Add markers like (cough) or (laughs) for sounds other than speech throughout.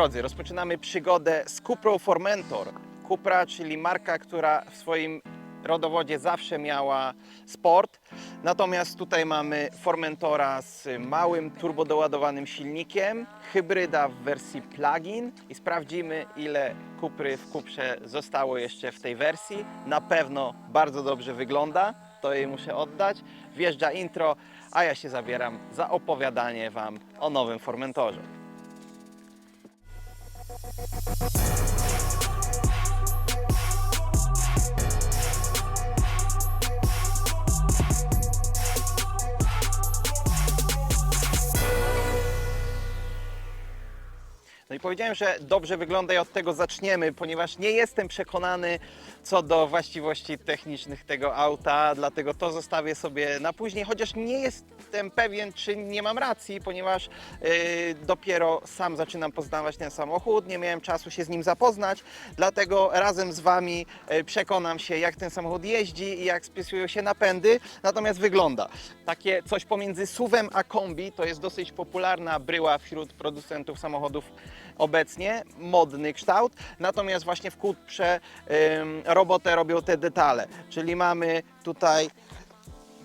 Drodzy, rozpoczynamy przygodę z Cuprą Formentor. Cupra, czyli marka, która w swoim rodowodzie zawsze miała sport. Natomiast tutaj mamy Formentora z małym turbodoładowanym silnikiem, hybryda w wersji plug-in i sprawdzimy ile Cupry w Cuprze zostało jeszcze w tej wersji. Na pewno bardzo dobrze wygląda, to jej muszę oddać. Wjeżdża intro, a ja się zabieram za opowiadanie Wam o nowym Formentorze. Thank you. No i powiedziałem, że dobrze wygląda i od tego zaczniemy, ponieważ nie jestem przekonany co do właściwości technicznych tego auta, dlatego to zostawię sobie na później, chociaż nie jestem pewien, czy nie mam racji, ponieważ yy, dopiero sam zaczynam poznawać ten samochód, nie miałem czasu się z nim zapoznać, dlatego razem z Wami yy, przekonam się, jak ten samochód jeździ i jak spisują się napędy, natomiast wygląda. Takie coś pomiędzy SUV-em a kombi, to jest dosyć popularna bryła wśród producentów samochodów obecnie, modny kształt, natomiast właśnie w Cuprze ym, robotę robią te detale, czyli mamy tutaj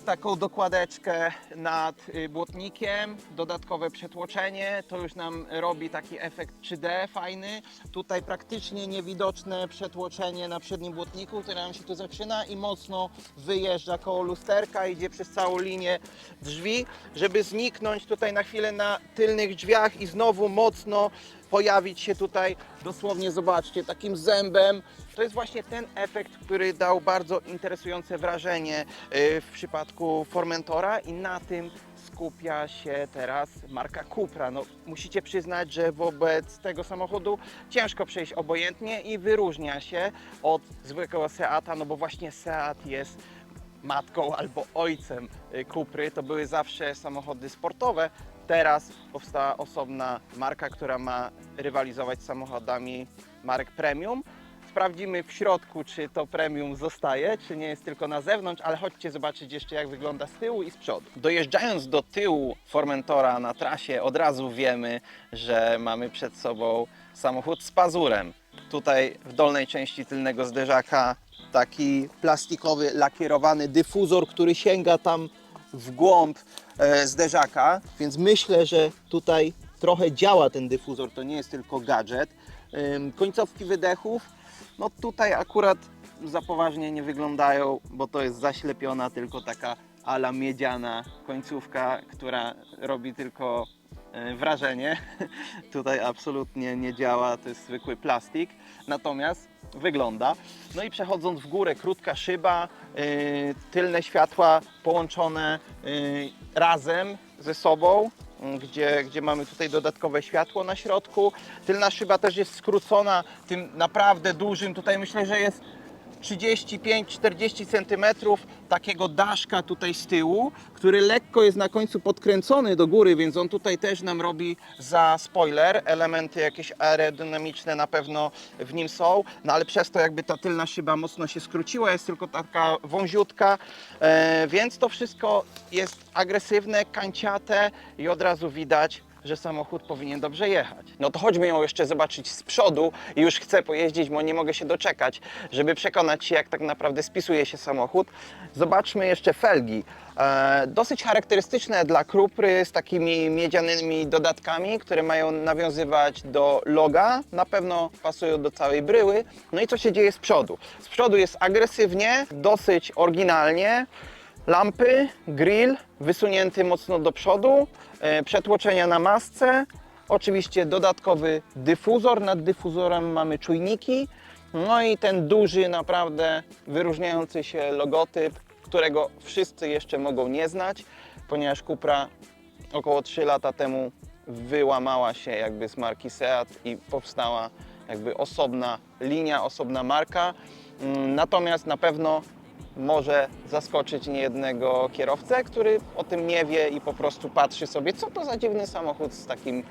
taką dokładeczkę nad y, błotnikiem, dodatkowe przetłoczenie, to już nam robi taki efekt 3D fajny. Tutaj praktycznie niewidoczne przetłoczenie na przednim błotniku, które nam się tu zaczyna i mocno wyjeżdża koło lusterka, idzie przez całą linię drzwi, żeby zniknąć tutaj na chwilę na tylnych drzwiach i znowu mocno pojawić się tutaj, dosłownie zobaczcie, takim zębem. To jest właśnie ten efekt, który dał bardzo interesujące wrażenie y, w przypadku Formentora i na tym skupia się teraz marka Cupra. No, musicie przyznać, że wobec tego samochodu ciężko przejść obojętnie i wyróżnia się od zwykłego Seata, no bo właśnie Seat jest matką albo ojcem y, Kupry. To były zawsze samochody sportowe. Teraz powstała osobna marka, która ma rywalizować z samochodami marek premium. Sprawdzimy w środku, czy to premium zostaje, czy nie jest tylko na zewnątrz, ale chodźcie zobaczyć jeszcze, jak wygląda z tyłu i z przodu. Dojeżdżając do tyłu Formentora na trasie, od razu wiemy, że mamy przed sobą samochód z pazurem. Tutaj w dolnej części tylnego zderzaka taki plastikowy, lakierowany dyfuzor, który sięga tam w głąb e, zderzaka, więc myślę, że tutaj trochę działa ten dyfuzor, to nie jest tylko gadżet. Ym, Końcówki wydechów, no tutaj akurat za poważnie nie wyglądają, bo to jest zaślepiona tylko taka ala miedziana końcówka, która robi tylko e, wrażenie. (laughs) Tutaj absolutnie nie działa, to jest zwykły plastik. Natomiast wygląda. No i przechodząc w górę, krótka szyba, yy, tylne światła połączone yy, razem ze sobą, gdzie, gdzie mamy tutaj dodatkowe światło na środku. Tylna szyba też jest skrócona tym naprawdę dużym, tutaj myślę, że jest 35-40 cm takiego daszka tutaj z tyłu, który lekko jest na końcu podkręcony do góry, więc on tutaj też nam robi za spoiler. Elementy jakieś aerodynamiczne na pewno w nim są, no ale przez to jakby ta tylna szyba mocno się skróciła, jest tylko taka wąziutka, e, więc to wszystko jest agresywne, kanciate i od razu widać, że samochód powinien dobrze jechać. No to chodźmy ją jeszcze zobaczyć z przodu i już chcę pojeździć, bo nie mogę się doczekać, żeby przekonać się, jak tak naprawdę spisuje się samochód. Zobaczmy jeszcze felgi. E, dosyć charakterystyczne dla Krupry z takimi miedzianymi dodatkami, które mają nawiązywać do loga. Na pewno pasują do całej bryły. No i co się dzieje z przodu? Z przodu jest agresywnie, dosyć oryginalnie. Lampy, grill wysunięty mocno do przodu, e, przetłoczenia na masce, oczywiście dodatkowy dyfuzor, nad dyfuzorem mamy czujniki, no i ten duży, naprawdę wyróżniający się logotyp, którego wszyscy jeszcze mogą nie znać, ponieważ Cupra około 3 lata temu wyłamała się jakby z marki Seat i powstała jakby osobna linia, osobna marka. Mm, Natomiast na pewno może zaskoczyć niejednego kierowcę, który o tym nie wie i po prostu patrzy sobie, co to za dziwny samochód z takim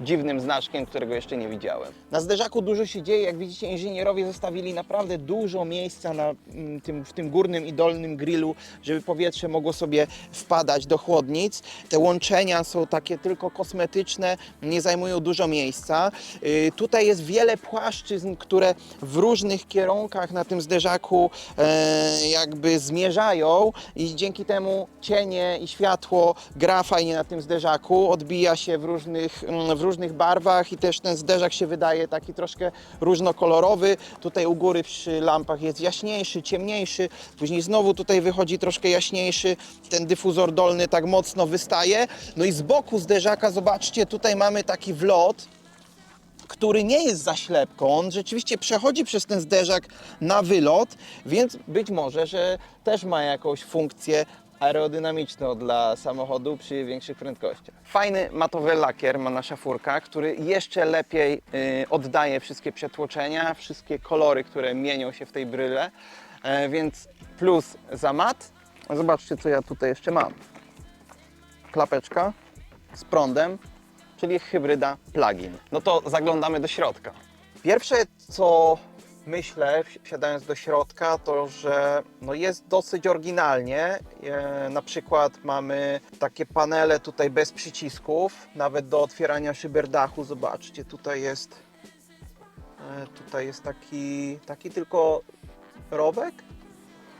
dziwnym znaczkiem, którego jeszcze nie widziałem. Na zderzaku dużo się dzieje, jak widzicie inżynierowie zostawili naprawdę dużo miejsca na mm, tym, w tym górnym i dolnym grillu, żeby powietrze mogło sobie wpadać do chłodnic. Te łączenia są takie tylko kosmetyczne, nie zajmują dużo miejsca. Y, Tutaj jest wiele płaszczyzn, które w różnych kierunkach na tym zderzaku e, jakby zmierzają i dzięki temu cienie i światło gra fajnie na tym zderzaku, odbija się w różnych, mm, w różnych barwach i też ten zderzak się wydaje taki troszkę różnokolorowy. Tutaj u góry przy lampach jest jaśniejszy, ciemniejszy, później znowu tutaj wychodzi troszkę jaśniejszy, ten dyfuzor dolny tak mocno wystaje. No i z boku zderzaka zobaczcie, tutaj mamy taki wlot, który nie jest zaślepką. On rzeczywiście przechodzi przez ten zderzak na wylot, więc być może, że też ma jakąś funkcję aerodynamiczną dla samochodu przy większych prędkościach. Fajny matowy lakier ma nasza furka, który jeszcze lepiej y, oddaje wszystkie przetłoczenia, wszystkie kolory, które mienią się w tej bryle, e, więc plus za mat. Zobaczcie, co ja tutaj jeszcze mam. Klapeczka z prądem, czyli hybryda plug-in. No to zaglądamy do środka. Pierwsze, co myślę, wsiadając do środka, to że no jest dosyć oryginalnie. E, na przykład mamy takie panele tutaj bez przycisków, nawet do otwierania szyberdachu. Zobaczcie, tutaj jest, e, tutaj jest taki, taki tylko rowek,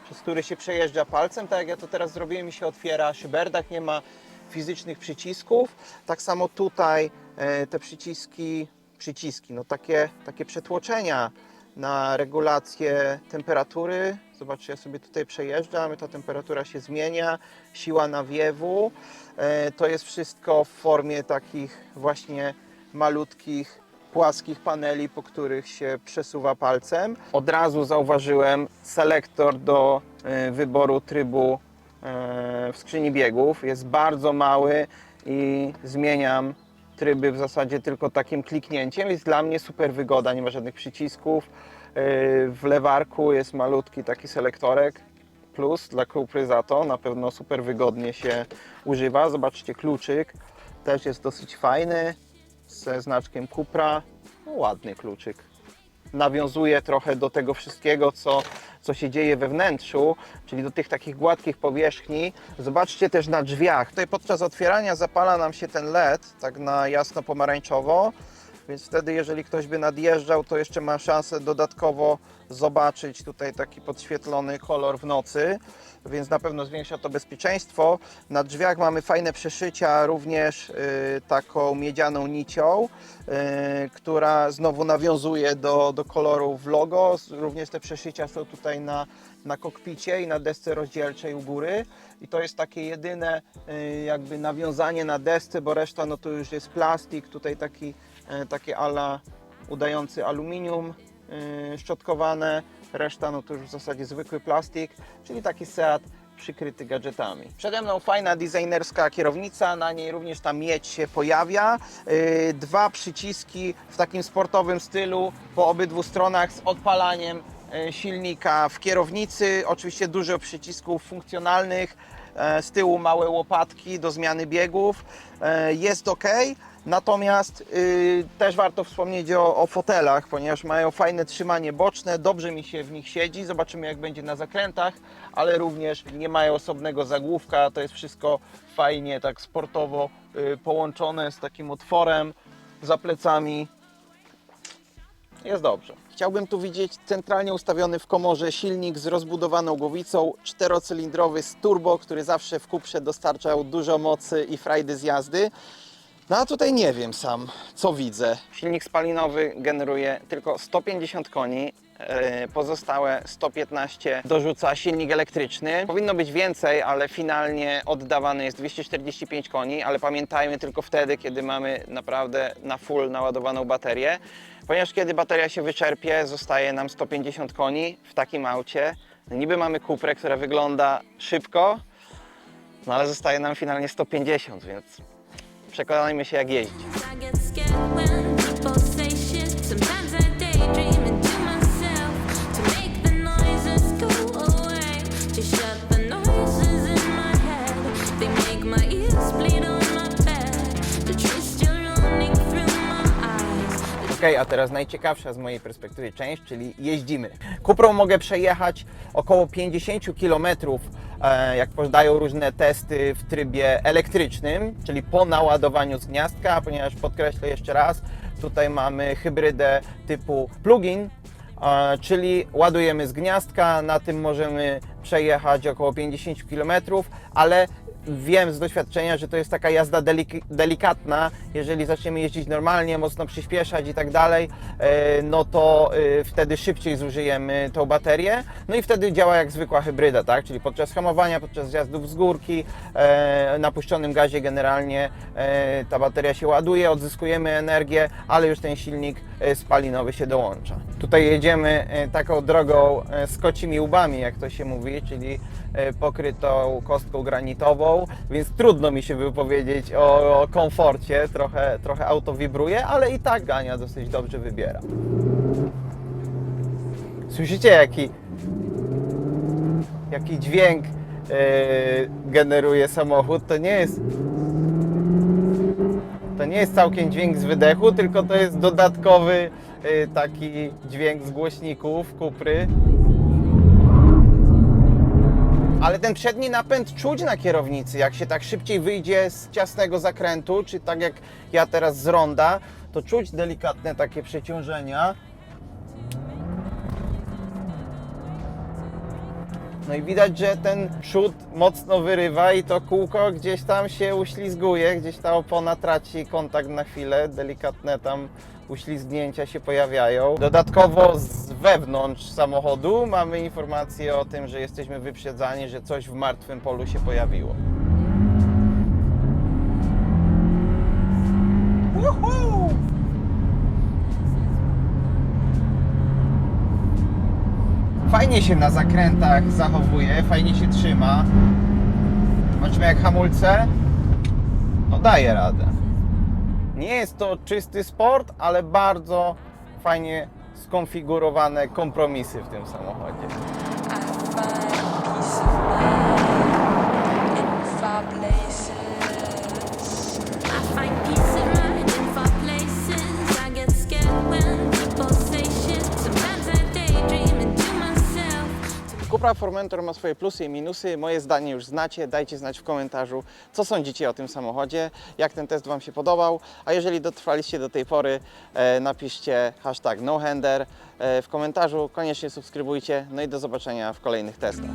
przez który się przejeżdża palcem, tak jak ja to teraz zrobiłem i się otwiera szyberdach, nie ma fizycznych przycisków. Tak samo tutaj e, te przyciski, przyciski, no takie, takie przetłoczenia na regulację temperatury. Zobaczcie, ja sobie tutaj przejeżdżam, ta temperatura się zmienia, siła nawiewu. E, To jest wszystko w formie takich właśnie malutkich płaskich paneli, po których się przesuwa palcem. Od razu zauważyłem selektor do e, wyboru trybu e, w skrzyni biegów. Jest bardzo mały i zmieniam tryby w zasadzie tylko takim kliknięciem. Jest dla mnie super wygoda, nie ma żadnych przycisków. E, W lewarku jest malutki taki selektorek plus dla Cupry za to. Na pewno super wygodnie się używa. Zobaczcie kluczyk, też jest dosyć fajny ze znaczkiem Cupra. No, ładny kluczyk. Nawiązuje trochę do tego wszystkiego, co, co się dzieje we wnętrzu, czyli do tych takich gładkich powierzchni. Zobaczcie też na drzwiach. Tutaj podczas otwierania zapala nam się ten LED, tak na jasno pomarańczowo. Więc wtedy, jeżeli ktoś by nadjeżdżał, to jeszcze ma szansę dodatkowo zobaczyć tutaj taki podświetlony kolor w nocy, więc na pewno zwiększa to bezpieczeństwo. Na drzwiach mamy fajne przeszycia, również y, taką miedzianą nicią, y, która znowu nawiązuje do, do koloru w logo. Również te przeszycia są tutaj na, na kokpicie i na desce rozdzielczej u góry. I to jest takie jedyne y, jakby nawiązanie na desce, bo reszta no to już jest plastik, tutaj taki takie ala udający aluminium e, szczotkowane, reszta no to już w zasadzie zwykły plastik, czyli taki Seat przykryty gadżetami. Przede mną fajna designerska kierownica, na niej również ta miedź się pojawia. E, Dwa przyciski w takim sportowym stylu po obydwu stronach z odpalaniem e, silnika w kierownicy. Oczywiście dużo przycisków funkcjonalnych. E, Z tyłu małe łopatki do zmiany biegów. E, Jest ok. Natomiast y, też warto wspomnieć o, o fotelach, ponieważ mają fajne trzymanie boczne, dobrze mi się w nich siedzi. Zobaczymy, jak będzie na zakrętach, ale również nie mają osobnego zagłówka. To jest wszystko fajnie, tak sportowo y, połączone z takim otworem za plecami. Jest dobrze. Chciałbym tu widzieć centralnie ustawiony w komorze silnik z rozbudowaną głowicą, czterocylindrowy z turbo, który zawsze w Cuprze dostarczał dużo mocy i frajdy z jazdy. No a tutaj nie wiem sam, co widzę. Silnik spalinowy generuje tylko 150 koni, e, pozostałe 115 dorzuca silnik elektryczny. Powinno być więcej, ale finalnie oddawany jest 245 koni, ale pamiętajmy tylko wtedy, kiedy mamy naprawdę na full naładowaną baterię, ponieważ kiedy bateria się wyczerpie, zostaje nam 150 koni w takim aucie. No Niby mamy Cuprę, która wygląda szybko, no ale zostaje nam finalnie 150, więc przekonajmy się jak jeździć. Okej, a teraz najciekawsza z mojej perspektywy część, czyli jeździmy. Kuprą mogę przejechać około 50 km, e, jak podają różne testy w trybie elektrycznym, czyli po naładowaniu z gniazdka, ponieważ podkreślę jeszcze raz, tutaj mamy hybrydę typu plug-in, e, czyli ładujemy z gniazdka, na tym możemy przejechać około 50 km, ale wiem z doświadczenia, że to jest taka jazda delik- delikatna. Jeżeli zaczniemy jeździć normalnie, mocno przyspieszać i tak dalej, e, no to e, wtedy szybciej zużyjemy tą baterię. No i wtedy działa jak zwykła hybryda, tak? Czyli podczas hamowania, podczas zjazdów z górki, e, na puszczonym gazie generalnie ta bateria się ładuje, odzyskujemy energię, ale już ten silnik spalinowy się dołącza. Tutaj jedziemy taką drogą z kocimi łbami, jak to się mówi, czyli e, pokrytą kostką granitową, więc trudno mi się wypowiedzieć o, komforcie. Trochę, trochę auto wibruje, ale i tak Gania dosyć dobrze wybiera. Słyszycie jaki, jaki dźwięk e, generuje samochód? To nie jest to nie jest całkiem dźwięk z wydechu, tylko to jest dodatkowy y, taki dźwięk z głośników, kupry. Ale ten przedni napęd czuć na kierownicy, jak się tak szybciej wyjdzie z ciasnego zakrętu, czy tak jak ja teraz z ronda, to czuć delikatne takie przeciążenia. No i widać, że ten przód mocno wyrywa i to kółko gdzieś tam się uślizguje, gdzieś ta opona traci kontakt na chwilę, delikatne tam uślizgnięcia się pojawiają. Dodatkowo z wewnątrz samochodu mamy informację o tym, że jesteśmy wyprzedzani, że coś w martwym polu się pojawiło. Fajnie się na zakrętach zachowuje, fajnie się trzyma. Zobaczymy jak hamulce. No daje radę. Nie jest to czysty sport, ale bardzo fajnie skonfigurowane kompromisy w tym samochodzie. Cupra Formentor ma swoje plusy i minusy. Moje zdanie już znacie. Dajcie znać w komentarzu, co sądzicie o tym samochodzie, jak ten test Wam się podobał. A jeżeli dotrwaliście do tej pory, e, napiszcie hashtag nohander e, w komentarzu. Koniecznie subskrybujcie. No i do zobaczenia w kolejnych testach.